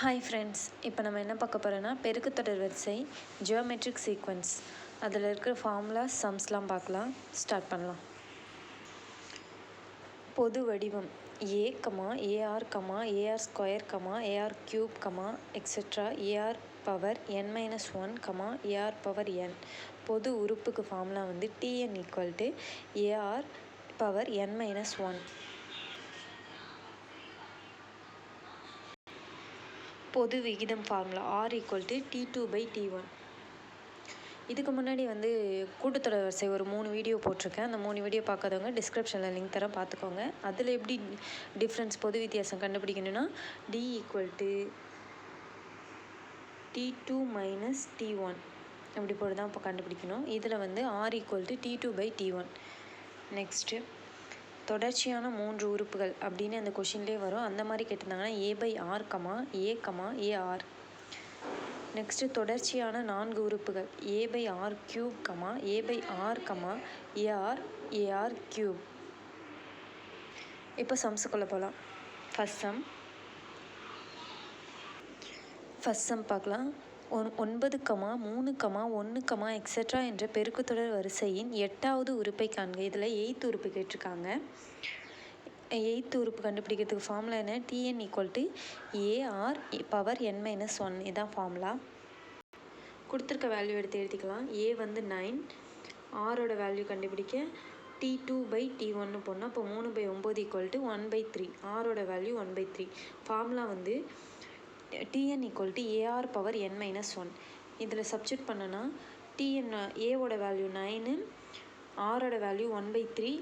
Hi friends இப்போ நம்ம என்ன பார்க்க போகிறோன்னா பெருக்குத்தொடர் வரிசை ஜியோமெட்ரிக் சீக்வன்ஸ் அதில் இருக்கிற ஃபார்முலா சம்ஸ்லாம் பார்க்கலாம். ஸ்டார்ட் பண்ணலாம். பொது வடிவம். A comma AR comma AR square comma AR cube comma etcetera AR power N minus one comma AR power N பொது உறுப்புக்கு ஃபார்முலா வந்து TN equal to AR power N minus one பொது விகிதம் formula R equal to T two by T one இதுக்கு முன்னாடி வந்து கூட்டத்தொடர் வரிசை ஒரு மூணு வீடியோ போட்டிருக்கேன். அந்த மூணு வீடியோ பார்க்காதவங்க டிஸ்கிரிப்ஷனில் லிங்க் தரேன் பார்த்துக்கோங்க. அதில் எப்படி டிஃப்ரென்ஸ் பொது வித்தியாசம் கண்டுபிடிக்கணும்னா T equal to T two minus T one அப்படி போட்டு தான் இப்போ கண்டுபிடிக்கணும். இதில் வந்து R equal to T two by T one next தொடர்ச்சியான மூன்று உறுப்புகள் அப்படின்னு அந்த கொஷின்லேயே வரும். அந்த மாதிரி கேட்டிருந்தாங்கன்னா A by R comma A comma AR next தொடர்ச்சியான நான்கு உறுப்புகள். A by R cube comma A by R comma AR AR cube இப்போ சம்ஸுக்குள்ளே போகலாம் ஃபஸ்ட் சம் ஃபஸ்ட் சம் பார்க்கலாம். ஒன்பது கமா மூணு கமா ஒன்று கமா எக்ஸெட்ரா என்ற பெருக்குத்தொடர் வரிசையின் எட்டாவது உறுப்பை காண்க. இதில் எயித்து உறுப்பு கேட்டிருக்காங்க. எயித்து உறுப்பு கண்டுபிடிக்கிறதுக்கு ஃபார்முலா என்ன? TN equal to AR power N minus one இதான் ஃபார்முலா கொடுத்துருக்க வேல்யூ எடுத்து எழுதிக்கலாம். ஏ வந்து நைன் ஆரோட வேல்யூ கண்டுபிடிக்க டி டூ பை டி ஒன்று போனால் இப்போ மூணு பை ஒம்பது equal to one by three ஆரோட value one by three formula வந்து TN equal to AR power N minus one இதில் சப்ஸ்டியூட் பண்ணனா டிஎன் ஏவோட வேல்யூ நைனு ஆரோட வேல்யூ ஒன் பை த்ரீ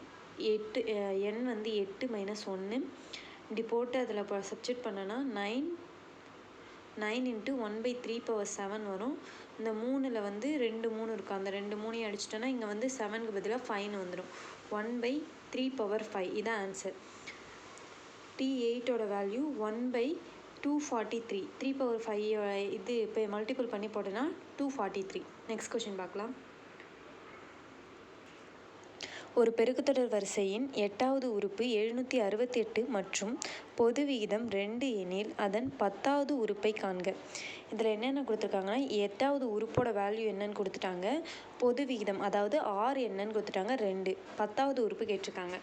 எட்டு என் வந்து எட்டு மைனஸ் ஒன்று இப்படி போட்டு அதில் இப்போ சப்ஸ்டியூட் பண்ணனா nine nine into one by three power seven வரும். இந்த மூணில் வந்து ரெண்டு மூணு இருக்கும் அந்த ரெண்டு மூணையும் அடிச்சிட்டோன்னா இங்கே வந்து செவனுக்கு பதிலாக ஃபைன் வந்துடும் one by three power five இதான் answer T எயிட்டோட value one by two forty three three power five இது இப்போ மல்டிபிள் பண்ணி போட்டோன்னா two forty three next question பார்க்கலாம். ஒரு பெருக்குத்தொடர் வரிசையின் எட்டாவது உறுப்பு எழுநூற்றி அறுபத்தி எட்டு மற்றும் பொது விகிதம் ரெண்டு எனில் அதன் பத்தாவது உறுப்பை காண்க. இதில் என்னென்ன கொடுத்துருக்காங்கன்னா எட்டாவது உறுப்போட வேல்யூ என்னன்னு கொடுத்துட்டாங்க. பொது விகிதம் அதாவது ஆறு என்னன்னு கொடுத்துட்டாங்க ரெண்டு. பத்தாவது உறுப்பு கேட்டிருக்காங்க.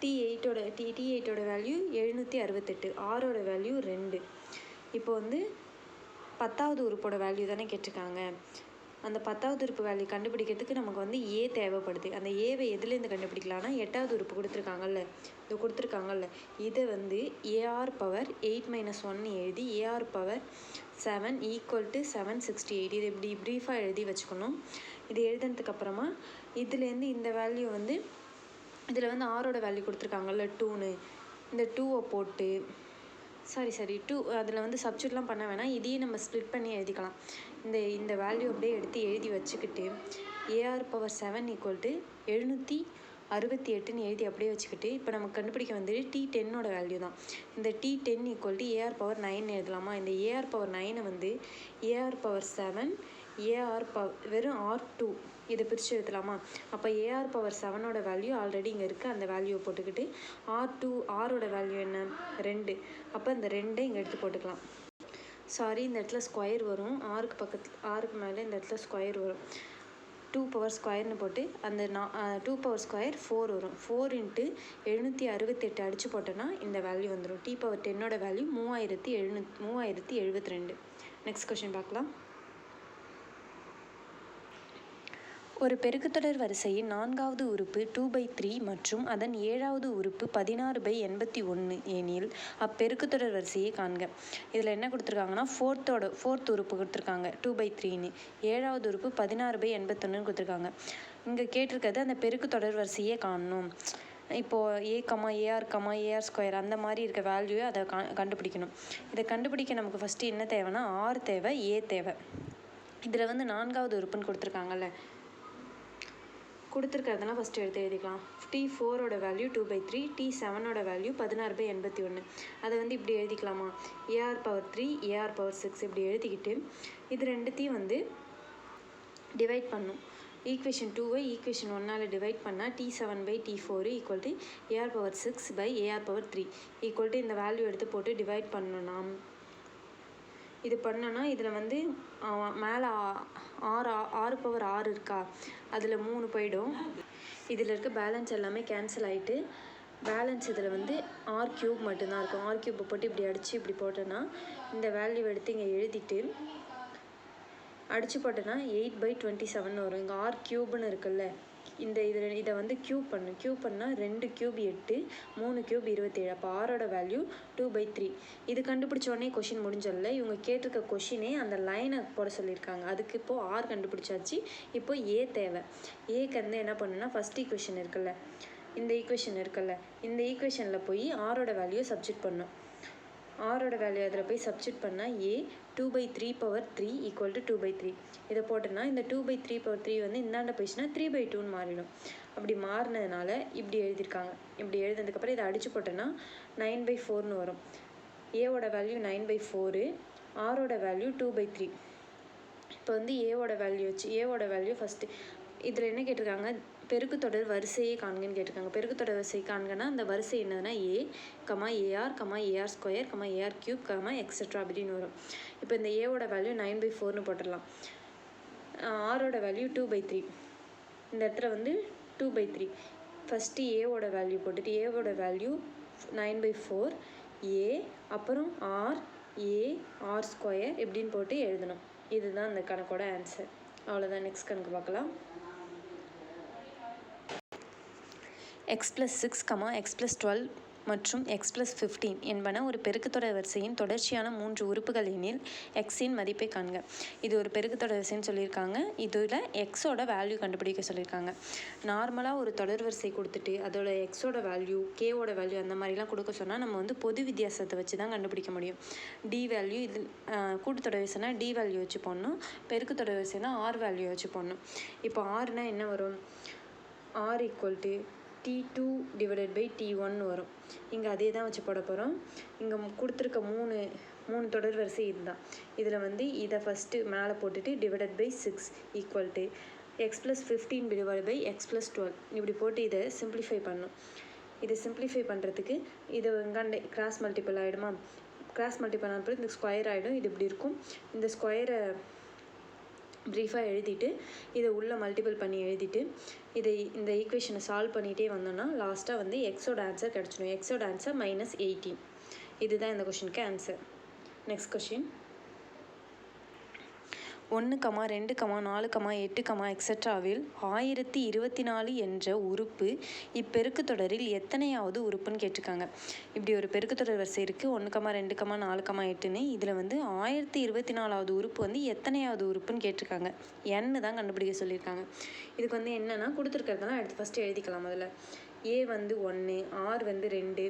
டி எயிட்டோட டி டி எயிட்டோட வேல்யூ எழுநூற்றி அறுபத்தெட்டு ஆரோட வேல்யூ ரெண்டு. இப்போ வந்து பத்தாவது உறுப்போட வேல்யூ தானே கேட்டிருக்காங்க. அந்த பத்தாவது உறுப்பு வேல்யூ கண்டுபிடிக்கிறதுக்கு நமக்கு வந்து ஏ தேவைப்படுது. அந்த ஏவை எதுலேருந்து கண்டுபிடிக்கலாம்னா எட்டாவது உறுப்பு கொடுத்துருக்காங்கல்ல இது கொடுத்துருக்காங்கல்ல இதை வந்து ஏஆர் பவர் எயிட் மைனஸ் ஒன்னு எழுதி AR power seven equal to seven sixty eight இது இப்படி ப்ரீஃபாக எழுதி வச்சுக்கணும். இது எழுதுனதுக்கப்புறமா இதுலேருந்து இந்த வேல்யூ வந்து இதில் வந்து ஆரோட வேல்யூ கொடுத்துருக்காங்கல்ல டூன்னு இந்த டூவை போட்டு சாரி சாரி டூ அதில் வந்து சப்ஜெக்ட்லாம் பண்ண வேணாம். இதையே நம்ம ஸ்ப்ளிட் பண்ணி எழுதிக்கலாம். இந்த இந்த வேல்யூ அப்படியே எடுத்து எழுதி வச்சுக்கிட்டு AR power seven equal to எழுநூற்றி அறுபத்தி எட்டுன்னு எழுதி அப்படியே வச்சுக்கிட்டு இப்போ நம்ம கண்டுபிடிக்க வந்துட்டு டி டென்னோட வேல்யூ தான். இந்த T ten equal to AR power nine எழுதலாமா? இந்த ஏஆர் பவர் நைனை வந்து AR power seven AR power வெறும் ஆர் டூ இதை பிரித்து எழுதலாமா? அப்போ ஏஆர் பவர் செவனோட வேல்யூ ஆல்ரெடி இங்கே இருக்குது அந்த வேல்யூவை போட்டுக்கிட்டு ஆர் டூ ஆரோட வேல்யூ என்ன? ரெண்டு. அப்போ இந்த ரெண்டை இங்கே எடுத்து போட்டுக்கலாம். சாரி இந்த இடத்துல ஸ்கொயர் வரும். ஆறுக்கு பக்கத்தில் ஆறுக்கு மேலே இந்த இடத்துல ஸ்கொயர் வரும். டூ பவர் ஸ்கொயர்னு போட்டு அந்த நா டூ பவர் ஸ்கொயர் ஃபோர் வரும். ஃபோர் இன்ட்டு எழுநூற்றி அறுபத்தெட்டு அடித்து போட்டோன்னா இந்த வேல்யூ வந்துடும் டி பவர் டென்னோட வேல்யூ மூவாயிரத்தி எழுநூத் மூவாயிரத்தி எழுபத்தி ரெண்டு. நெக்ஸ்ட் கொஷின் பார்க்கலாம். ஒரு பெருக்குத்தொடர் வரிசையின் நான்காவது உறுப்பு டூ பை த்ரீ மற்றும் அதன் ஏழாவது உறுப்பு பதினாறு பை எண்பத்தி ஒன்று எனில் அப்பெருக்குத்தொடர் வரிசையை காண்க. இதில் என்ன கொடுத்துருக்காங்கன்னா ஃபோர்த்தோட ஃபோர்த் உறுப்பு கொடுத்துருக்காங்க டூ பை த்ரீன்னு ஏழாவது உறுப்பு பதினாறு பை எண்பத்தொன்னுன்னு கொடுத்துருக்காங்க. இங்கே கேட்டிருக்கிறது அந்த பெருக்குத்தொடர் வரிசையே காணணும். இப்போது A comma AR comma AR square அந்த மாதிரி இருக்க வேல்யூவை அதை கா கண்டுபிடிக்கணும். இதை கண்டுபிடிக்க நமக்கு ஃபஸ்ட்டு என்ன தேவைன்னா ஆர் தேவை ஏ தேவை. இதில் வந்து நான்காவது உறுப்புன்னு கொடுத்துருக்காங்கல்ல கொடுத்துருக்கிறதெல்லாம் ஃபஸ்ட்டு எடுத்து எழுதிக்கலாம். டி ஃபோரோட value two by three T செவனோட value பதினாறு பை எண்பத்தி ஒன்று அதை வந்து இப்படி எழுதிக்கலாமா? A R power three A R power six இப்படி எழுதிக்கிட்டு இது ரெண்டுத்தையும் வந்து டிவைட் பண்ணும். ஈக்குவேஷன் டூவை ஈக்குவேஷன் ஒன்னால் டிவைட் பண்ணால் T seven by T four equal to AR power six by AR power three equal to இந்த வேல்யூ எடுத்து போட்டு டிவைட் பண்ணணும் இது பண்ணேன்னா இதில் வந்து மேலே ஆறு ஆறு பவர் ஆறு இருக்கா? அதில் மூணு போயிடும். இதில் இருக்க பேலன்ஸ் எல்லாமே கேன்சல் ஆகிட்டு பேலன்ஸ் இதில் வந்து ஆர் க்யூப் மட்டும்தான் இருக்கும். ஆர் க்யூப்பை போட்டு இப்படி அடித்து இப்படி போட்டோன்னா இந்த வேல்யூ எடுத்து இங்கே எழுதிட்டு அடித்து போட்டோன்னா எயிட் பை டுவெண்ட்டி செவன் வரும். இங்கே ஆர் க்யூப்னு இருக்குல்ல இந்த இதில் இதை வந்து க்யூப் பண்ணு. க்யூப் பண்ணால் ரெண்டு க்யூப் எட்டு மூணு க்யூப் இருபத்தேழு அப்போ ஆரோட வேல்யூ டூ பை த்ரீ இது கண்டுபிடிச்சோடனே கொஷின் முடிஞ்சல இவங்க கேட்டிருக்க கொஷினே அந்த லைனை போட சொல்லியிருக்காங்க. அதுக்கு இப்போது ஆர் கண்டுபிடிச்சாச்சு. இப்போ ஏ தேவை. ஏக்கு வந்து என்ன பண்ணுன்னா ஃபஸ்ட் ஈக்குவேஷன் இருக்குல்ல. இந்த ஈக்குவேஷன் இருக்குல்ல. இந்த ஈக்குவேஷனில் போய் ஆரோட வேல்யூ சப்ஜெக்ட் பண்ணும். ஆரோட வேல்யூ அதில் போய் சப்ஸ்டியூட் பண்ணால் A two by three power three equal to two by three இதை போட்டோன்னா இந்த two by three power three வந்து இந்தாண்ட போயிடுச்சுன்னா த்ரீ பை டூன்னு மாறிடும். அப்படி மாறினதுனால இப்படி எழுதியிருக்காங்க. இப்படி எழுதினதுக்கப்புறம் இதை அடித்து போட்டோன்னா நைன் பை ஃபோர்னு வரும். ஏவோட வேல்யூ நைன் பை ஃபோரு ஆரோட வேல்யூ டூ பை த்ரீ இப்போ வந்து ஏவோட வேல்யூ வச்சு ஏவோட வேல்யூ ஃபஸ்ட்டு இதில் என்ன கேட்டிருக்காங்க? பெருக்கு தொடர் காண்கன்னு கேட்டிருக்காங்க. பெருக்கு தொடர் வரிசை காண்கன்னா அந்த வரிசை என்னதுன்னா A comma AR comma AR square comma AR cube comma etcetera அப்படின்னு வரும். இப்போ இந்த ஏவோட வேல்யூ நைன் பை ஃபோர்னு போட்டுடலாம். ஆரோட வேல்யூ டூ பை த்ரீ இந்த இடத்துல வந்து டூ பை த்ரீ ஃபஸ்ட்டு ஏவோட வேல்யூ போட்டுட்டு ஏவோட value nine by four A அப்புறம் ஆர் ஏ ஆர் ஸ்கொயர் இப்படின்னு போட்டு எழுதணும். இதுதான் இந்த கணக்கோட ஆன்சர் அவ்வளோதான் நெக்ஸ்ட் கணக்கு பார்க்கலாம். X plus six comma X plus twelve மற்றும் எக்ஸ் ப்ளஸ் ஃபிஃப்டீன் என்பன ஒரு பெருக்குத்தொடர் வரிசையின் தொடர்ச்சியான மூன்று உறுப்புகள் எனில் எக்ஸின் மதிப்பை காண்க. இது ஒரு பெருக்குத்தொடர் வரிசைன்னு சொல்லியிருக்காங்க. இதில் எக்ஸோட வேல்யூ கண்டுபிடிக்க சொல்லியிருக்காங்க. நார்மலாக ஒரு தொடர் வரிசை கொடுத்துட்டு அதோட எக்ஸோட வேல்யூ கேவோட வேல்யூ அந்த மாதிரிலாம் கொடுக்க சொன்னால் நம்ம வந்து பொது வித்தியாசத்தை வச்சு தான் கண்டுபிடிக்க முடியும். டி வேல்யூ இது கூட்டுத்தொடர் வரிசைனா டி வேல்யூ வச்சு போடணும். பெருக்குத்தொடர் வரிசைனா ஆர் வேல்யூ வச்சு போடணும். இப்போ ஆறுனா என்ன வரும்? R equal to T two divided by T ஒன்னு வரும். இங்கே அதே தான் வச்சு போட போகிறோம் இங்கே கொடுத்துருக்க மூணு மூணு தொடர் வரிசை இதுதான். இதில் வந்து இதை ஃபஸ்ட்டு மேலே போட்டுட்டு divided by six equal to X plus fifteen divide by X plus twelve இப்படி போட்டு இதை சிம்பிளிஃபை பண்ணும். இதை சிம்பிளிஃபை பண்ணுறதுக்கு இது இங்காண்டே கிராஸ் மல்டிபிள் ஆகிடுமா கிராஸ் மல்டிபிள் ஆனப்போ இந்த ஸ்கொயர் ஆகிடும் இது இப்படி இருக்கும். இந்த ஸ்கொயரை ப்ரீஃபாக எழுதிட்டு இதை உள்ளே மல்டிபிள் பண்ணி எழுதிட்டு இதை இந்த ஈக்குவேஷனை சால்வ் பண்ணிகிட்டே வந்தோம்னா லாஸ்ட்டாக வந்து எக்ஸோட ஆன்சர் கிடச்சிடும். எக்ஸோட ஆன்சர் மைனஸ் எயிட்டீன் இதுதான் இந்த கொஷினுக்கு ஆன்சர் நெக்ஸ்ட் கொஷின் ஒன்று கமா ரெண்டு கமா நாலு கமா எட்டு கமா எக்ஸட்ராவில் ஆயிரத்தி இருபத்தி நாலு என்ற உறுப்பு இப்பெருக்கு தொடரில் எத்தனையாவது உறுப்புன்னு கேட்டிருக்காங்க. இப்படி ஒரு பெருக்கு தொடர் வரிசை இருக்குது ஒன்று கமா ரெண்டு கமா நாலு கமா எட்டுன்னு. இதில் வந்து ஆயிரத்தி இருபத்தி நாலாவது உறுப்பு வந்து எத்தனையாவது உறுப்புன்னு கேட்டிருக்காங்க. என்னு தான் கண்டுபிடிக்க சொல்லியிருக்காங்க. இதுக்கு வந்து என்னென்னா கொடுத்துருக்கிறதெல்லாம் எடுத்து ஃபஸ்ட்டு எழுதிக்கலாம் அதில் ஏ வந்து ஒன்று ஆர் வந்து ரெண்டு.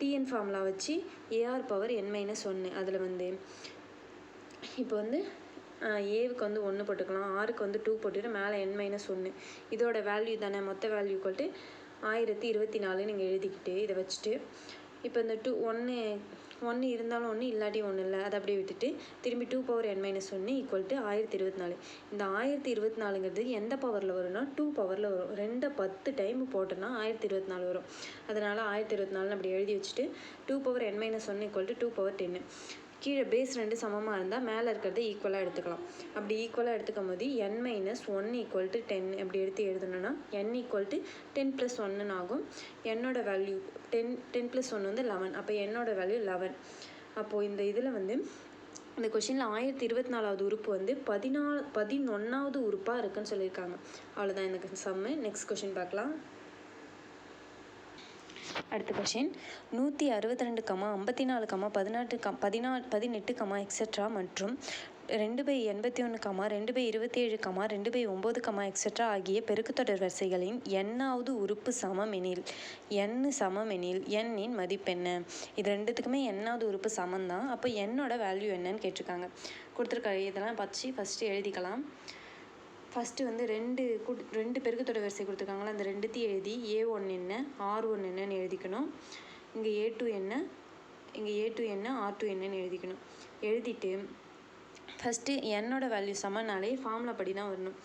டிஎன் ஃபார்முலா வச்சு A R power N minus ஒன்று அதில் வந்து இப்போ வந்து ஏவுக்கு வந்து ஒன்று போட்டுக்கலாம் ஆறுக்கு வந்து டூ போட்டுட்டு மேலே என் மைனஸ் ஒன்று இதோட வேல்யூ தானே மொத்த வேல்யூ கொல்ட்டு ஆயிரத்தி இருபத்தி நாலுன்னு நீங்கள் எழுதிக்கிட்டு இதை வச்சுட்டு இப்போ இந்த டூ ஒன்று ஒன்று இருந்தாலும் ஒன்று இல்லாட்டி ஒன்று இல்லை அதை அப்படியே விட்டுட்டு திரும்பி டூ பவர் என் மைனஸ் ஒன்று ஈக்குவல் டு ஆயிரத்தி இருபத்தி நாலு. இந்த ஆயிரத்தி இருபத்தி நாலுங்கிறது எந்த பவரில் வரும்னா டூ பவரில் வரும். ரெண்டை பத்து டைம் போட்டோன்னா ஆயிரத்தி இருபத்தி நாலு வரும். அதனால் ஆயிரத்தி இருபத்தி நாலுன்னு அப்படி எழுதி வச்சுட்டு டூ பவர் என் மைனஸ் ஒன்று ஈக்குவல் டு டூ பவர் டென்னு கீழே பேஸ் ரெண்டு சமமாக இருந்தால் மேலே இருக்கிறத ஈக்குவலாக எடுத்துக்கலாம். அப்படி ஈக்குவலாக எடுத்துக்கும் போது N minus one equal to ten அப்படி எடுத்து எழுதணும்னா N equal to ten plus ஒன்னுன்னு ஆகும். என்னோட value ten ten plus one வந்து லெவன் அப்போ என்னோட வேல்யூ லெவன் அப்போது இந்த இதில் வந்து இந்த கொஷினில் ஆயிரத்தி இருபத்தி நாலாவது உறுப்பு வந்து பதினாலு பதினொன்றாவது உறுப்பாக இருக்குன்னு சொல்லியிருக்காங்க. அவ்வளோதான் எனக்கு சம்மு நெக்ஸ்ட் கொஷின் பார்க்கலாம். அடுத்த கொஷின் நூற்றி அறுபத்தி ரெண்டு கமா ஐம்பத்தி நாலு கமா பதினாட்டு கம் பதினாலு பதினெட்டு கமா எக்ஸட்ரா மற்றும் ரெண்டு பை எண்பத்தி ஒன்று கமா ரெண்டு பை இருபத்தி ஏழு கமா ரெண்டு பை ஒம்பது கமா எக்ஸட்ரா ஆகிய பெருக்குத்தொடர் வரிசைகளின் எண்ணாவது உறுப்பு சமமெனில் எனில் எண்ணு எண்ணின் மதிப்பென்ன இது ரெண்டுத்துக்குமே எண்ணாவது உறுப்பு சமம் தான் அப்போ என்னோட வேல்யூ என்னன்னு கேட்டிருக்காங்க. கொடுத்துருக்க இதெல்லாம் பச்சு ஃபஸ்ட்டு எழுதிக்கலாம். ஃபஸ்ட்டு வந்து ரெண்டு குட் ரெண்டு பெருக்குத்தொடர் வரிசை கொடுத்துருக்காங்களா? அந்த ரெண்டுத்தையும் எழுதி ஏ ஒன் என்ன ஆர் ஒன் என்னன்னு எழுதிக்கணும். இங்கே ஏ டூ என்ன இங்கே ஏ டூ என்ன ஆர் டூ என்னன்னு எழுதிக்கணும். எழுதிட்டு ஃபஸ்ட்டு என்னோடய வேல்யூ சமனாலே ஃபார்முலா படி தான் வரணும்.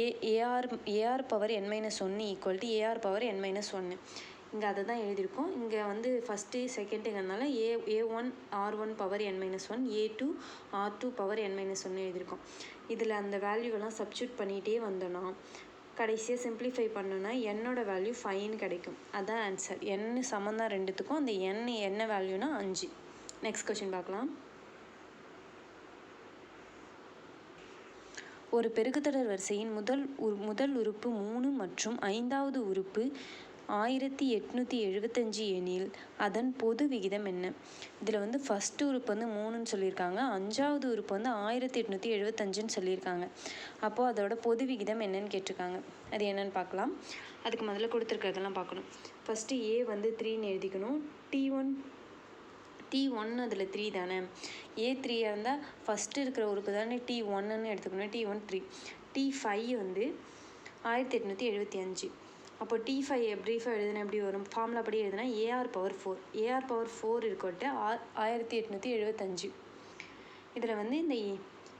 A A R A R power N minus ஒன்று equal to A R power N minus ஒன்று இங்கே அதை தான் எழுதியிருக்கோம். இங்கே வந்து first செகண்டுங்கிறதுனால A A one R one power N minus one A two R two power N minus ஒன்று எழுதியிருக்கோம். இதில் அந்த வேல்யூவெல்லாம் சப்ஸ்டியூட் பண்ணிகிட்டே வந்தோன்னா கடைசியாக சிம்ப்ளிஃபை பண்ணோன்னா என்னோட வேல்யூ ஃபைன்னு கிடைக்கும். அதான் ஆன்சர். என் சமம் தான் ரெண்டுத்துக்கும். அந்த என் என்ன வேல்யூனா அஞ்சு. நெக்ஸ்ட் கொஷின் பார்க்கலாம். ஒரு பெருக்குத்தொடர் வரிசையின் முதல் உரு முதல் உறுப்பு மூணு மற்றும் ஐந்தாவது உறுப்பு ஆயிரத்தி எட்நூற்றி எழுபத்தஞ்சி எனில் அதன் பொது விகிதம் என்ன? இதில் வந்து ஃபஸ்ட்டு உறுப்பு வந்து மூணுன்னு சொல்லியிருக்காங்க. அஞ்சாவது உறுப்பு வந்து ஆயிரத்தி எட்நூற்றி எழுபத்தஞ்சுன்னு சொல்லியிருக்காங்க. அப்போது அதோட பொது விகிதம் என்னன்னு கேட்டிருக்காங்க. அது என்னன்னு பார்க்கலாம். அதுக்கு முதல்ல கொடுத்துருக்கிறதெல்லாம் பார்க்கணும். ஃபஸ்ட்டு ஏ வந்து த்ரீன்னு எழுதிக்கணும். டி ஒன் டி ஒன் அதில் த்ரீ தானே? ஏ த்ரீயாக இருந்தால் ஃபஸ்ட்டு இருக்கிற உறுப்பு தானே? டி ஒன்னுன்னு எடுத்துக்கணும். T one three T five வந்து ஆயிரத்தி எட்நூற்றி எழுபத்தி அஞ்சு. அப்போ டி ஃபைவ் எப்படி ஃபைவ் எழுதுனா எப்படி வரும்? ஃபார்முலா படி எழுதுனா A R power four A R power four இருக்கட்டு ஆ ஆயிரத்தி எட்நூற்றி எழுபத்தஞ்சு இதில் வந்து இந்த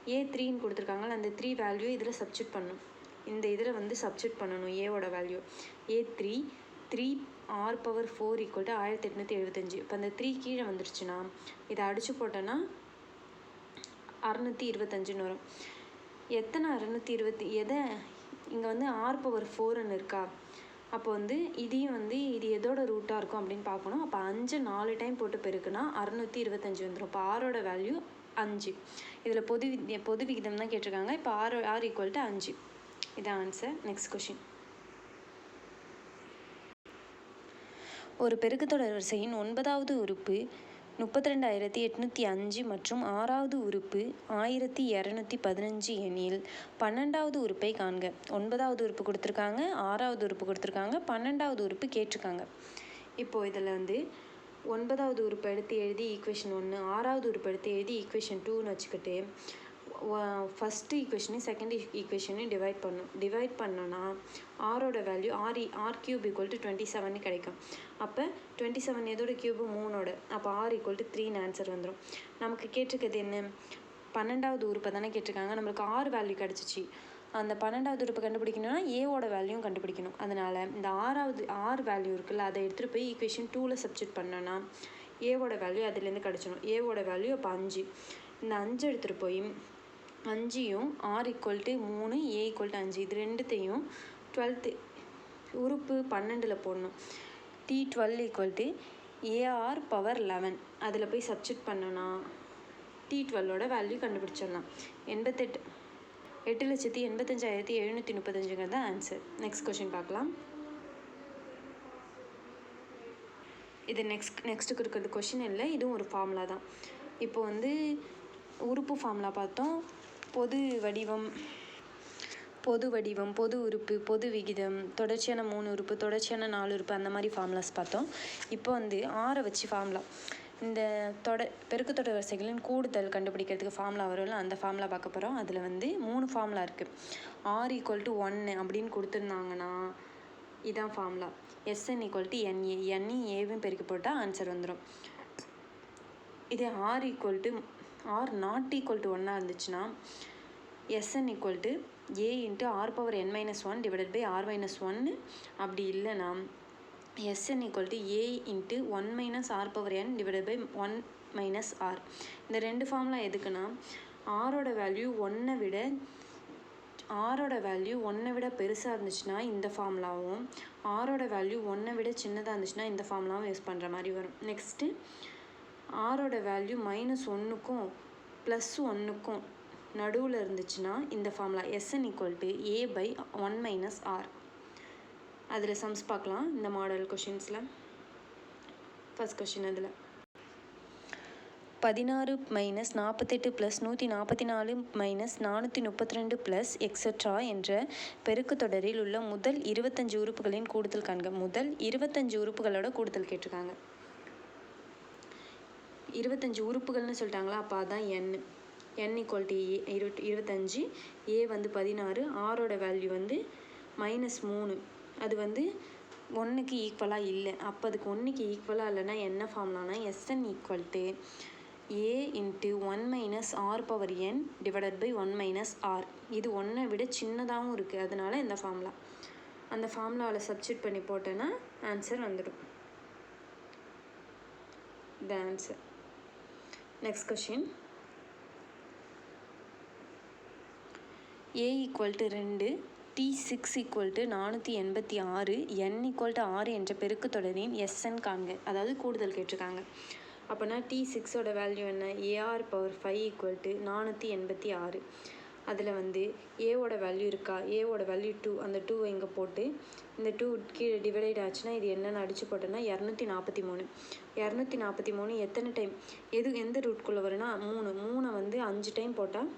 ஏ த்ரீன்னு கொடுத்துருக்காங்கல்ல அந்த த்ரீ வேல்யூ இதில் சப்ஸ்டியூட் பண்ணணும் இந்த இதில் வந்து சப்ஸ்டியூட் பண்ணணும் ஏவோட value A three three R power four equal to ஆயிரத்தி எட்நூற்றி எழுபத்தஞ்சு இப்போ அந்த த்ரீ கீழே வந்துருச்சுன்னா இதை அடித்து போட்டோன்னா அறநூற்றி இருபத்தஞ்சுன்னு வரும். எத்தனை அறநூற்றி இருபத்தி எதை? இங்கே வந்து ஆர் பவர் ஃபோர்னு இருக்கா? அப்போ வந்து இதையும் வந்து இது எதோட ரூட்டாக இருக்கும் அப்படின்னு பார்க்கணும். அப்போ அஞ்சு நாலு டைம் போட்டு பெருக்குன்னா அறநூற்றி இருபத்தஞ்சி வந்துடும் இப்போ ஆரோட வேல்யூ அஞ்சு. இதில் பொது வி பொது விகிதம் தான் கேட்டிருக்காங்க. இப்போ ஆர் ஆர் ஈக்குவல் டு அஞ்சு. இதான் ஆன்சர் நெக்ஸ்ட் கொஷின் ஒரு பெருக்குத்தொடர் வரிசையின் ஒன்பதாவது உறுப்பு முப்பத்தி ரெண்டாயிரத்தி எட்நூற்றி அஞ்சு மற்றும் ஆறாவது உறுப்பு ஆயிரத்தி இரநூத்தி பதினஞ்சு எண்ணில் பன்னெண்டாவது உறுப்பை காண்க. ஒன்பதாவது உறுப்பு கொடுத்துருக்காங்க ஆறாவது உறுப்பு கொடுத்துருக்காங்க பன்னெண்டாவது உறுப்பு கேட்டிருக்காங்க. இப்போது இதில் வந்து ஒன்பதாவது உறுப்பு எடுத்து எழுதி ஈக்குவேஷன் ஒன்று ஆறாவது உறுப்பு எடுத்து எழுதி ஈக்குவேஷன் டூன்னு வச்சுக்கிட்டு ஃபஸ்ட்டு ஈக்குவேஷனையும் செகண்ட் ஈக்குவேஷனையும் டிவைட் பண்ணும் டிவைட் பண்ணோன்னா ஆரோட value R R cube equal to twenty seven கிடைக்கும். அப்போ டுவெண்ட்டி செவன் எதோட கியூபு மூணோட. அப்போ ஆர் ஈக்குவல் டு த்ரீன்னு ஆன்சர் வந்துடும் நமக்கு கேட்டிருக்கிறது என்ன? பன்னெண்டாவது உறுப்பை தானே கேட்டிருக்காங்க. நம்மளுக்கு ஆர் வேல்யூ கிடச்சிச்சு. அந்த பன்னெண்டாவது உறுப்பு கண்டுபிடிக்கணும்னா ஏவோட வேல்யூவும் கண்டுபிடிக்கணும். அதனால் இந்த ஆறாவது ஆர் வேல்யூ இருக்குல்ல அதை எடுத்துகிட்டு போய் ஈக்குவேஷன் டூவில் சப்ஜெக்ட் பண்ணோன்னா ஏவோட வேல்யூ அதுலேருந்து கிடச்சிடும் ஏவோட வேல்யூ அப்போ அஞ்சு. இந்த அஞ்சு எடுத்துகிட்டு போய் அஞ்சையும் ஆர் ஈக்குவல் டு மூணு ஏ ஈக்குவல் டு அஞ்சு. இது ரெண்டுத்தையும் டுவெல்த்து உறுப்பு பன்னெண்டில் போடணும். T twelve equal to A R power eleven அதில் போய் சப்ஸ்டியூட் பண்ணோன்னா டி டுவெல்லோட வேல்யூ கண்டுபிடிச்சிடலாம். எண்பத்தெட்டு. எட்டு லட்சத்தி எண்பத்தஞ்சாயிரத்தி எழுநூற்றி முப்பத்தஞ்சுங்கிறது ஆன்சர் நெக்ஸ்ட் கொஷின் பார்க்கலாம். இது நெக்ஸ்ட் நெக்ஸ்ட்டு இருக்கிறது கொஷின் இல்லை இதுவும் ஒரு ஃபார்முலா தான். இப்போ வந்து உறுப்பு ஃபார்முலா பார்த்தோம். பொது வடிவம் பொது வடிவம் பொது உறுப்பு பொது விகிதம் தொடர்ச்சியான மூணு உறுப்பு தொடர்ச்சியான நாலு உறுப்பு அந்த மாதிரி ஃபார்முலாஸ் பார்த்தோம். இப்போ வந்து ஆறை வச்சு ஃபார்முலா இந்த தொட பெருக்கு தொடர் வரிசைகளின் கூடுதல் கண்டுபிடிக்கிறதுக்கு ஃபார்முலா வரும்ல அந்த ஃபார்முலா பார்க்க போகிறோம் அதில் வந்து மூணு ஃபார்முலா இருக்குது ஆர் ஈக்குவல் டு ஒன்று அப்படின்னு கொடுத்துருந்தாங்கன்னா இதான் formula S N equal to N A N E ஏவும் பெருக்கி போட்டால் ஆன்சர் வந்துடும் இதே R equal to R not equal to ஒன்னாக இருந்துச்சுன்னா S N equal to A into R power N minus one divided by R minus ஒன்று அப்படி இல்லைன்னா S N equal to A into one minus R power N divided by one minus R இந்த ரெண்டு ஃபார்ம்லாம் எதுக்குன்னா ஆரோட value ஒன்றை விட ஆரோட வேல்யூ ஒன்றை விட பெருசாக இருந்துச்சுன்னா இந்த ஃபார்முலாவும் ஆரோட வேல்யூ ஒன்றை விட சின்னதாக இருந்துச்சுன்னா இந்த ஃபார்முலாவும் யூஸ் பண்ணுற மாதிரி வரும். நெக்ஸ்ட்டு ஆரோட வேல்யூ மைனஸ் ஒன்றுக்கும் ப்ளஸ் ஒன்றுக்கும் நடுவில் இருந்துச்சுன்னா இந்த formula S N equal to A by one minus R அதில் சம்ஸ் பார்க்கலாம் இந்த மாடல் கொஷின்ஸில் ஃபஸ்ட் கொஷின் அதில். பதினாறு மைனஸ் நாற்பத்தெட்டு ப்ளஸ் நூற்றி நாற்பத்தி நாலு மைனஸ் நானூற்றி முப்பத்தி ரெண்டு ப்ளஸ் எக்ஸட்ரா என்ற பெருக்கு தொடரில் உள்ள முதல் இருபத்தஞ்சு உறுப்புகளின் கூடுதல் காண்க முதல் இருபத்தஞ்சு உறுப்புகளோட கூடுதல் கேட்டிருக்காங்க. இருபத்தஞ்சு உறுப்புகள்னு சொல்லிட்டாங்களா? அப்போ அதான் என் என் ஈக்குவல் டு ஏ இருபத் இருபத்தஞ்சி. ஏ வந்து பதினாறு ஆரோட வேல்யூ வந்து மைனஸ் மூணு. அது வந்து ஒன்றுக்கு ஈக்குவலாக இல்லை. அப்போ அதுக்கு ஒன்றுக்கு ஈக்குவலாக இல்லைன்னா என்ன ஃபார்ம்லானா S N equal to A into one minus R power N divided by one minus R இது ஒன்றை விட சின்னதாகவும் இருக்குது அதனால இந்த ஃபார்முலா அந்த ஃபார்முலாவில் சப்ஸ்டியூட் பண்ணி போட்டேன்னா ஆன்சர் வந்துடும். The answer next question A equal to ரெண்டு டி சிக்ஸ் ஈக்குவல் டு நானூற்றி எண்பத்தி ஆறு என் ஈக்குவல் டு ஆறு என்ற பெருக்கு தொடரின் எஸ்என் காண்க. அதாவது கூடுதல் கேட்டிருக்காங்க. அப்போனா டி சிக்ஸோட வேல்யூ என்ன? A R power five equal to நானூற்றி எண்பத்தி ஆறு. அதில் வந்து ஏவோட வேல்யூ இருக்கா? ஏவோட வேல்யூ டூ அந்த டூவை இங்கே போட்டு இந்த டூ கீழே டிவைட் ஆச்சுன்னா இது என்னென்னு அடித்து போட்டோன்னா இரநூத்தி நாற்பத்தி மூணு. இரநூத்தி நாற்பத்தி மூணு எத்தனை டைம் எது எந்த ரூட்குள்ளே வரும்னா மூணு. மூணை வந்து அஞ்சு டைம் போட்டால்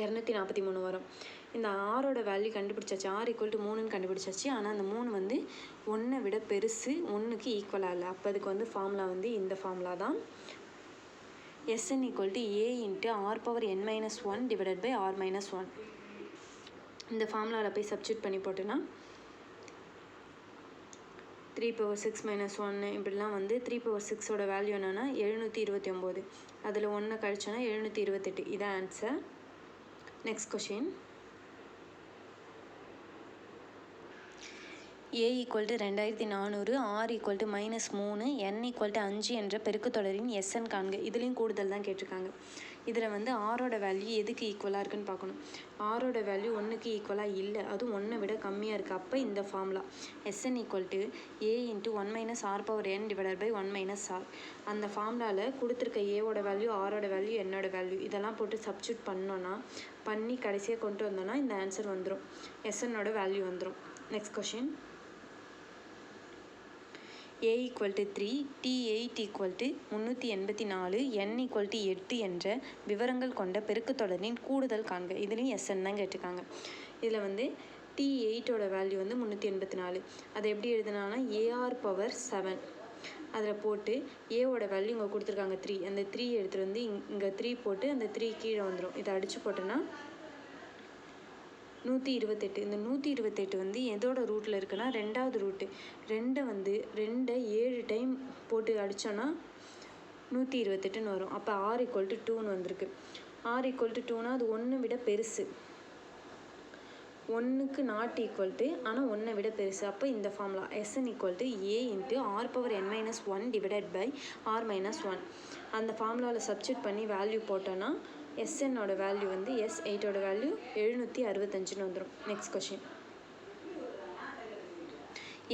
இரநூத்தி நாற்பத்தி மூணு வரும். இந்த ஆறோட வேல்யூ கண்டுபிடிச்சாச்சு. ஆறு ஈக்குவல் டு மூணுன்னு கண்டுபிடிச்சாச்சு. ஆனால் அந்த மூணு வந்து ஒன்றை விட பெருசு ஒன்றுக்கு ஈக்குவலாக இல்லை அப்போ அதுக்கு வந்து ஃபார்முலா வந்து இந்த ஃபார்முலா தான். S N equal to A into R power N minus one divided by R minus one இந்த ஃபார்முலாவில் போய் சப்ஸ்டியூட் பண்ணி போட்டோன்னா த்ரீ பவர் சிக்ஸ் மைனஸ் ஒன்று இப்படிலாம் வந்து த்ரீ பவர் சிக்ஸோட வேல்யூ என்னென்னா எழுநூற்றி இருபத்தி ஒம்பது. அதில் ஒன்று கழிச்சோன்னா எழுநூற்றி இருபத்தெட்டு. இதான் answer next question A equal to ரெண்டாயிரத்தி நானூறு ஆர் ஈக்குவல் டு மைனஸ் மூணு என் ஈக்குவல் டு அஞ்சு என்ற பெருக்குத்தொடரின் எஸ்என் காண்க. இதுலேயும் கூடுதல் தான் கேட்டிருக்காங்க. இதில் வந்து ஆரோட வேல்யூ எதுக்கு ஈக்குவலாக இருக்குன்னு பார்க்கணும். ஆரோட வேல்யூ ஒன்றுக்கு ஈக்குவலாக இல்லை. அதுவும் ஒன்றை விட கம்மியாக இருக்குது அப்போ இந்த formula S N equal to A into one minus R power N divided by one minus R அந்த ஃபார்முலாவில் கொடுத்துருக்க ஏவோட வேல்யூ ஆரோட வேல்யூ என்னோட வேல்யூ இதெல்லாம் போட்டு சப்ஸ்டியூட் பண்ணோன்னா பண்ணி கடைசியாக கொண்டு வந்தோன்னா இந்த ஆன்சர் வந்துடும் எஸ்என்னோட வேல்யூ வந்துடும் next question A equal to three T eight equal to முந்நூற்றி எண்பத்தி நாலு என் ஈக்குவல் டு எட்டு என்ற விவரங்கள் கொண்ட பெருக்குத்தொடரின் கூடுதல் காண்க. இதுலேயும் எஸ்என் தான் கேட்டிருக்காங்க. இதில் வந்து டி எயிட்டோட வேல்யூ வந்து முந்நூற்றி எண்பத்தி நாலு. அதை எப்படி எழுதுனாங்கன்னா ஏஆர் பவர் செவன் அதில் போட்டு ஏவோட வேல்யூ இங்கே கொடுத்துருக்காங்க த்ரீ அந்த த்ரீ எடுத்துகிட்டு வந்து இங்கே த்ரீ போட்டு அந்த த்ரீ கீழே வந்துடும் இதை அடித்து போட்டோன்னா நூற்றி இருபத்தெட்டு. இந்த நூற்றி இருபத்தெட்டு வந்து எதோட ரூட்டில் இருக்குன்னா ரெண்டாவது ரூட்டு. ரெண்டை வந்து ரெண்டை ஏழு டைம் போட்டு அடித்தோன்னா நூற்றி இருபத்தெட்டுன்னு வரும். அப்போ ஆர் ஈக்குவல் டு டூன்னு வந்திருக்கு. ஆர் ஈக்குவல் டு டூனா அது ஒன்று விட பெருசு. ஒன்றுக்கு நாட் ஈக்குவல் டு ஆனால் ஒன்றை விட பெருசு. அப்போ இந்த formula S N equal to A into R power N minus one divided by R minus one அந்த ஃபார்முலாவில் சப்ஜெக்ட் பண்ணி வேல்யூ போட்டோன்னா எஸ்என்னோட வேல்யூ வந்து எஸ் எயிட்டோட வேல்யூ எழுநூற்றி அறுபத்தஞ்சுன்னு வந்துடும் next question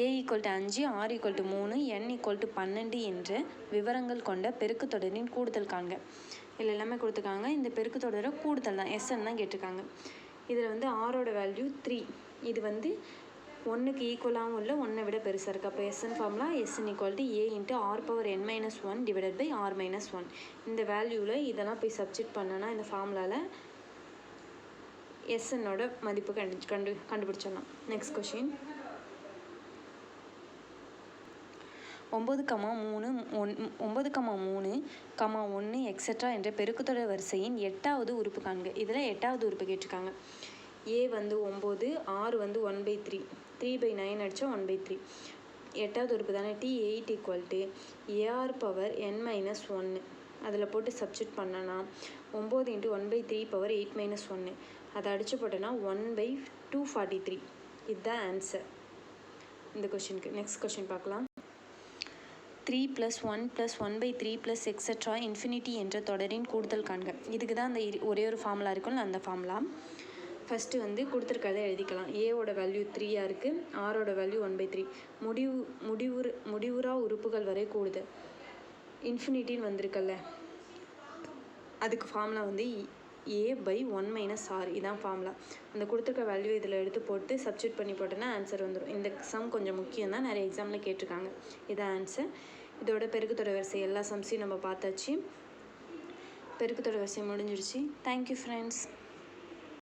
A equal to அஞ்சு ஆர் ஈக்குவல் டு மூணு என் ஈக்குவல் டு பன்னெண்டு என்ற விவரங்கள் கொண்ட பெருக்கு தொடரின் கூடுதல் காண்க. இதில் எல்லாமே கொடுத்துருக்காங்க. இந்த பெருக்கு தொடரை கூடுதல் தான். எஸ்என் தான் கேட்டிருக்காங்க. இதில் வந்து ஆரோட வேல்யூ த்ரீ இது வந்து ஒன்றுக்கு ஈக்குவலாகவும் இல்லை ஒன்றை விட பெருசாக இருக்குது அப்போ S N formula S N equality A into R power N minus one divided by R minus one இந்த வேல்யூவில் இதெல்லாம் போய் சப்ஜெக்ட் பண்ணனா இந்த ஃபார்முலாவில் எஸ்என்னோட மதிப்பு கண்டு கண்டு கண்டுபிடிச்சிடலாம். நெக்ஸ்ட் கொஷின் ஒம்பது கமா மூணு ஒன் ஒம்பது கமா மூணு கமா ஒன்று எக்ஸெட்ரா என்ற பெருக்குத்தொடர் வரிசையின் எட்டாவது உறுப்பு காண்க இதில் எட்டாவது உறுப்பு கேட்டிருக்காங்க. ஏ வந்து ஒம்பது ஆறு வந்து one by three three by nine அடித்தா ஒன் பை த்ரீ எட்டாவது உறுப்பு தானே? T eight equal to A R power N minus ஒன்று அதில் போட்டு சப்ஜெக்ட் பண்ணனா ஒம்பது into one by three power eight minus ஒன்று அதை அடித்து போட்டோன்னா one by two forty three இதுதான் ஆன்சர் இந்த கொஷினுக்கு நெக்ஸ்ட் கொஷின் பார்க்கலாம். Three plus one plus one by three plus etcetera infinity என்ற தொடரின் கூடுதல் காண்க இதுக்கு தான் அந்த இரு- ஒரே ஒரு ஃபார்முலா இருக்கும்ல அந்த ஃபார்முலா ஃபஸ்ட்டு வந்து கொடுத்துருக்கறத எழுதிக்கலாம். ஏவோட வேல்யூ த்ரீயாக இருக்குது ஆரோட வேல்யூ ஒன் பை த்ரீ முடிவு முடிவுறு முடிவுறா உறுப்புகள் வரை கூடுது. இன்ஃபினிட்டின்னு வந்திருக்கல்ல. அதுக்கு ஃபார்முலா வந்து A by one minus R இதான் ஃபார்முலா அந்த கொடுத்துருக்க வேல்யூ இதில் எடுத்து போட்டு சப்ஸ்டியூட் பண்ணி போட்டோன்னா ஆன்சர் வந்துடும் இந்த சம் கொஞ்சம் முக்கியம் தான். நிறைய எக்ஸாமில் கேட்டிருக்காங்க. இதான் ஆன்சர் இதோட பெருக்குத்தொடர் வரிசை. எல்லா சம்ஸையும் நம்ம பார்த்தாச்சு. பெருக்குத்தொடர் வரிசை முடிஞ்சிருச்சு. Thank you friends